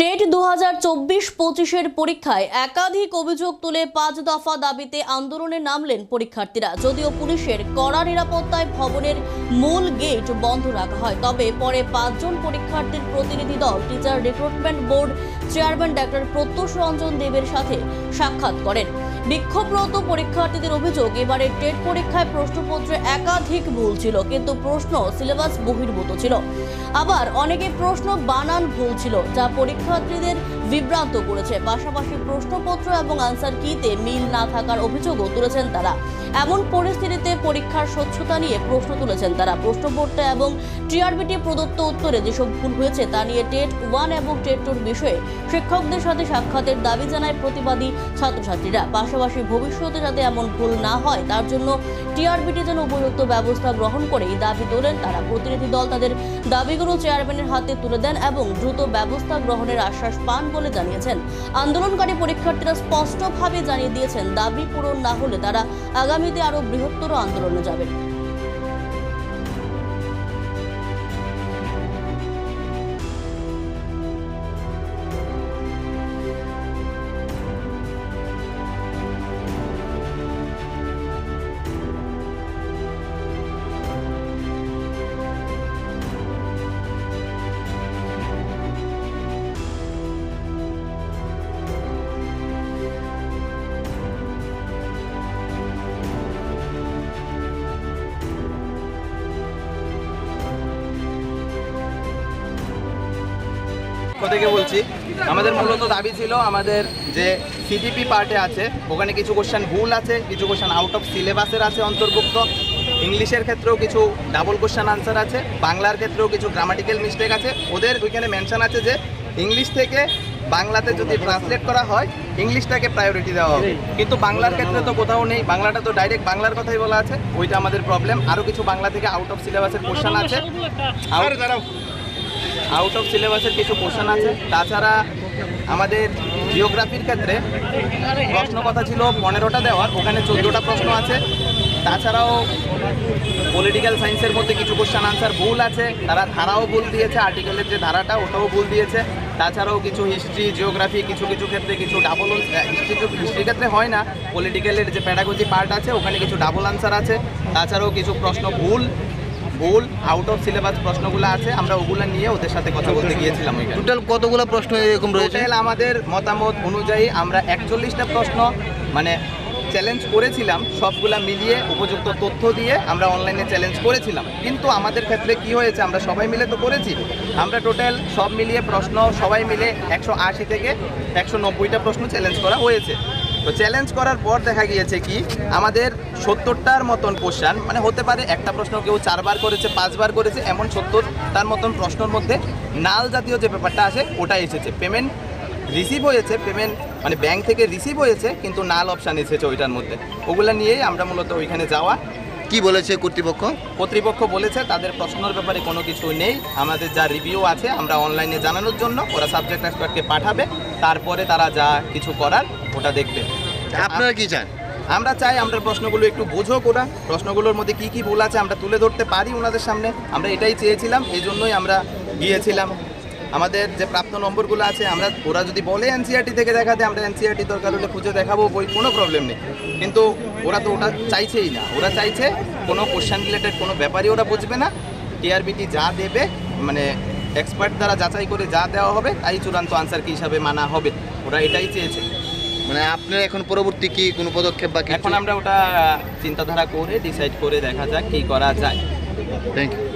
TET দু হাজার চব্বিশ পঁচিশের পরীক্ষায় একাধিক অভিযোগ তুলে পাঁচ দফা দাবিতে আন্দোলনে নামলেন পরীক্ষার্থীরা। যদিও পুলিশের কড়া নিরাপত্তায় ভবনের মূল গেট বন্ধ রাখা হয়, তবে পরে পাঁচজন পরীক্ষার্থীর প্রতিনিধি দল, teacher recruitment board chairman doctor Pratyush Ranjan দেবের সাথে সাক্ষাৎ করেন। বিক্ষোভরত পরীক্ষার্থীদের অভিযোগ, এবারে টেট পরীক্ষায় প্রশ্নপত্রে একাধিক ভুল ছিল, কিন্তু প্রশ্ন সিলেবাস বহির্ভূত ছিল। আবার অনেকে প্রশ্ন বানান ভুল ছিল, যা পরীক্ষার্থীদের বিভ্রান্ত করেছে। পাশাপাশি প্রশ্নপত্র এবং আনসার কিতে মিল না থাকার অভিযোগও তুলেছেন তারা। এমন পরিস্থিতিতে পরীক্ষার স্বচ্ছতা নিয়ে প্রশ্ন তুলেছেন তারা। প্রশ্নপত্র এবং টিআরবিটি প্রদত্ত উত্তরে যেসব ভুল হয়েছে তা নিয়ে টেট ওয়ান এবং টেট টুর বিষয়ে শিক্ষকদের সাথে সাক্ষাতের দাবি জানায় প্রতিবাদী ছাত্রছাত্রীরা। পাশাপাশি ভবিষ্যতে যাতে এমন ভুল না হয়, তার জন্য টিআরবিটি যেন উপযুক্ত ব্যবস্থা গ্রহণ করে এই দাবি তোলেন তারা। প্রতিনিধি দল তাদের দাবিগুলো চেয়ারম্যানের হাতে তুলে দেন এবং দ্রুত ব্যবস্থা গ্রহণের আশ্বাস পান বলে জানিয়েছেন। আন্দোলনকারী পরীক্ষার্থীরা স্পষ্টভাবে জানিয়ে দিয়েছেন, দাবি পূরণ না হলে তারা আগামীতে আরও বৃহত্তর আন্দোলনে যাবেন। থেকে বলছি, আমাদের মূলত দাবি ছিল আমাদের যে সিজিপি পার্টে আছে, ওখানে কিছু কোশ্চেন ভুল আছে, কিছু কোশ্চেন আউট অফ সিলেবাসের আছে অন্তর্ভুক্ত। ইংলিশের ক্ষেত্রেও কিছু ডাবল কোশ্চেন আনসার আছে, বাংলার ক্ষেত্রেও কিছু গ্রামাটিক্যাল মিস্টেক আছে। ওদের ওইখানে মেনশন আছে যে ইংলিশ থেকে বাংলাতে যদি ট্রান্সলেট করা হয় ইংলিশটাকে প্রায়োরিটি দেওয়া হবে। কিন্তু বাংলার ক্ষেত্রে তো কোথাও নেই, বাংলাটা তো ডাইরেক্ট বাংলার কথাই বলা আছে, ওইটা আমাদের প্রবলেম আরও কিছু বাংলা থেকে আউট অফ সিলেবাসের কোশ্চেন আছে। Out- আউট অফ সিলেবাসের কিছু কোশ্চেন আছে। তাছাড়া আমাদের জিওগ্রাফির ক্ষেত্রে প্রশ্ন কথা ছিল পনেরোটা দেওয়ার, ওখানে চোদ্দোটা প্রশ্ন আছে। তাছাড়াও পলিটিক্যাল সায়েন্সের মধ্যে কিছু কোশ্চেন আনসার ভুল আছে। তারা ধারাও ভুল দিয়েছে আর্টিকেলের যে ধারাটা, ওটাও ভুল দিয়েছে। তাছাড়াও কিছু হিস্ট্রি জিওগ্রাফি কিছু কিছু ক্ষেত্রে কিছু ডাবল হিস্ট্রি হিস্ট্রির ক্ষেত্রে হয় না। পলিটিক্যালের যে প্যাডাগজি পার্ট আছে, ওখানে কিছু ডাবল আনসার আছে। তাছাড়াও কিছু প্রশ্ন ভুল ভুল আউট অফ সিলেবাস প্রশ্নগুলো আছে আমরা ওগুলো নিয়ে ওদের সাথে কথা বলতে গিয়েছিলাম ওইখানে। টোটাল কতগুলো প্রশ্ন এরকম রয়েছে? টোটাল আমাদের মতামত অনুযায়ী আমরা একচল্লিশটা প্রশ্ন মানে চ্যালেঞ্জ করেছিলাম সবগুলা মিলিয়ে উপযুক্ত তথ্য দিয়ে আমরা অনলাইনে চ্যালেঞ্জ করেছিলাম। কিন্তু আমাদের ক্ষেত্রে কি হয়েছে আমরা সবাই মিলে তো করেছি। আমরা টোটাল সব মিলিয়ে প্রশ্ন সবাই মিলে একশো আশি থেকে একশো নব্বইটা প্রশ্ন চ্যালেঞ্জ করা হয়েছে। তো চ্যালেঞ্জ করার পর দেখা গিয়েছে কি আমাদের সত্তরটার মতন কোশ্চান মানে হতে পারে একটা প্রশ্ন কেউ চারবার করেছে পাঁচবার করেছে এমন সত্তরটার মতন প্রশ্নের মধ্যে নাল জাতীয় যে ব্যাপারটা আছে ওটা এসেছে। পেমেন্ট রিসিভ হয়েছে পেমেন্ট মানে ব্যাংক থেকে রিসিভ হয়েছে কিন্তু নাল অপশান এসেছে ওইটার মধ্যে। ওগুলো নিয়েই আমরা মূলত ওইখানে যাওয়া। কি বলেছে কর্তৃপক্ষ? কর্তৃপক্ষ বলেছে তাদের প্রশ্নের ব্যাপারে কোনো কিছু নেই। আমাদের যা রিভিউ আছে আমরা অনলাইনে জানানোর জন্য ওরা সাবজেক্ট এক্সপার্টকে পাঠাবে তারপরে তারা যা কিছু করার ওটা দেখবে। আপনারা কি চান? আমরা চাই আমরা প্রশ্নগুলো একটু বোঝো ওরা। প্রশ্নগুলোর মধ্যে কি কি ভুল আছে আমরা তুলে ধরতে পারি ওনাদের সামনে। আমরা এটাই চেয়েছিলাম, এই জন্যই আমরা গিয়েছিলাম। আমাদের যে প্রাপ্ত নম্বরগুলো আছে, আমরা ওরা যদি বলে এনসিআরটি থেকে দেখাতে, আমরা এনসিআরটি দরকার হলে খুঁজে দেখাবো বই কোনো প্রবলেম নেই। কিন্তু ওরা তো ওটা চাইছেই না। ওরা চাইছে কোনো কোশ্চেন রিলেটেড কোনো ব্যাপারই ওরা বুঝবে না। টিআরবিটি যা দেবে মানে এক্সপার্ট দ্বারা যাচাই করে যা দেওয়া হবে, তাই চূড়ান্ত আনসার কি হিসাবে মানা হবে। ওরা এটাই চেয়েছে। মানে আপনার এখন পরবর্তী কি কোনো পদক্ষেপ বা এখন আমরা ওটা চিন্তাধারা করে ডিসাইড করে দেখা যাক কি করা যায়। Thank you